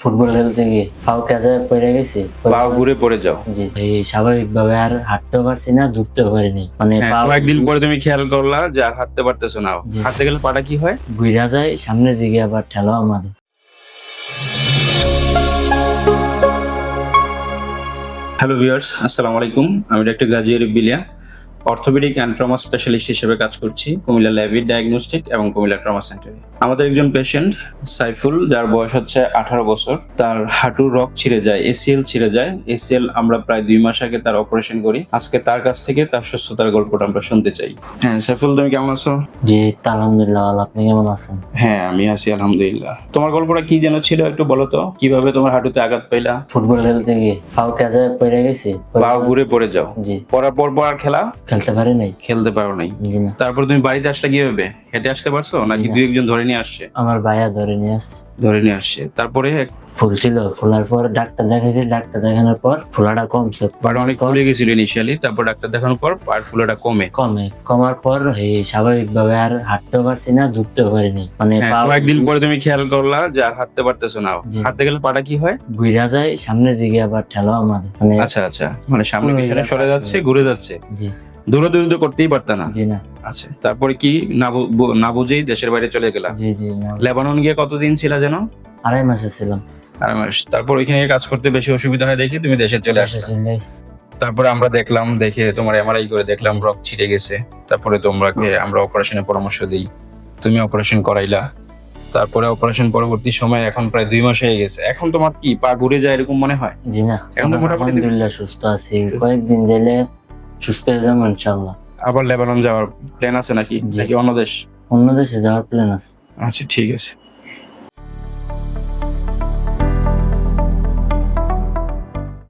Football খেলতে গিয়ে পাও কাজে পড়ে গেছি। পা ঘুরে পড়ে যাও। জি এই স্বাভাবিকভাবে আর হাঁটতেও পারছি না ধরতেও পারিনি। মানে হ্যাঁ, কয়েকদিন পরে তুমি খেয়াল করলা যে আর হাঁটতে পারতেছো না। হাঁটতে গেলে পাটা কি হয়? ঘুরা যায় সামনের দিকে আবার ঠেলো আমাদের হ্যালো ভিউয়ার্স আসসালামু আলাইকুম। আমি doctor Gazi Biliya. Orthopedic and trauma specialist হিসেবে কাজ করছি কুমিল্লা ল্যাবিড ডায়াগনস্টিক এবং কুমিল্লা ট্রমা সেন্টারে। আমাদের একজন পেশেন্ট সাইফুল যার বয়স হচ্ছে আঠারো বছর। তার হাঁটুর রক ছিঁড়ে যায় এসিএল ছিঁড়ে যায়। এসিএল আমরা প্রায় দুই মাস আগে তার অপারেশন করি। আজকে তার কাছ থেকে তার সুস্থতার গল্পটা আমরা শুনতে চাই। হ্যাঁ সাইফুল তুমি কেমন আছো? জি আলহামদুলিল্লাহ আপনি কেমন আছেন? হ্যাঁ আমি আছি আলহামদুলিল্লাহ। তোমার গল্পটা কি যেন ছিল একটু বলো তো? কীভাবে তোমার হাঁটুতে আঘাত পাইলা? ফুটবল খেলতে গিয়ে। পাও কাজে পড়ে গেছি। পা ঘুরে পড়ে যাও। জি। পড়ার পর পর আর খেলা? খেলতে পারে নাই? খেলতে পারো নাই। জি না। তারপর তুমি বাড়িতে আসলে কীভাবে? হেঁটে আসতে পারছ? নাকি দুই একজন ধরে নিয়ে আসছে? আমার ভাইয়া ধরে নিয়ে আসছে ধরে নিয়ে আসছে। তারপরে ফুল ছিল ফুলার পর ডাক্তার দেখাইছি ডাক্তার দেখানোর পর ফুলাটা কমছে। পাটা অনেক ফুলে গেছিল ইনিশিয়ালি তারপর ডাক্তার দেখানোর পর পায়ের ফুলাটা কমে। কমে। কমার পর স্বাভাবিকভাবে আর হাঁটতেও পারছি না ধরতেও পারিনি। মানে হ্যাঁ, পা কয়েকদিন পরে তুমি খেয়াল করলা যে আর হাঁটতে পারতেছো না। হাঁটতে গেলে পাটা কি হয়? ঘুরা যায় সামনের দিকে আবার ঠেলো আমাদের মানে আচ্ছা আচ্ছা। মানে সামনে পুরো পিছনে সরে যাচ্ছে ঘুরে যাচ্ছে। জি। দূরে তো করতেই পারতা না। জি না। আচ্ছা তারপরে কি? না বুঝেই দেশের বাইরে চলে গেলা? জি জি লেবানন গিয়ে কতদিন ছিল যেন? আড়াই মাসে ছিলাম। আড়াই মাস। তারপর ওইখানে কাজ করতে বেশি অসুবিধা হয় দেখে তুমি দেশে চলে আসলে। তারপরে আমরা দেখলাম দেখে তোমার এমআরআই করে দেখলাম রক ছিটে গেছে। তারপরে তোমরাকে আমরা অপারেশনের পরামর্শ দিই। তুমি অপারেশন করাইলা। তারপরে অপারেশন পরবর্তী সময় এখন প্রায় দুই মাস হয়ে গেছে। এখন তোমার কি পা ঘুরে যায় এরকম মনে হয়? জি না। এখন তো মোটামুটি- আলহামদুলিল্লাহ সুস্থ আছি। কয়েকদিন যাইলে সুস্থ হয়ে যাব ইনশাল্লাহ আবার লেবানন যাওয়ার প্ল্যান আছে নাকি? নাকি অন্য দেশ? অন্য দেশে যাওয়ার প্ল্যান আছে। আচ্ছা ঠিক আছে।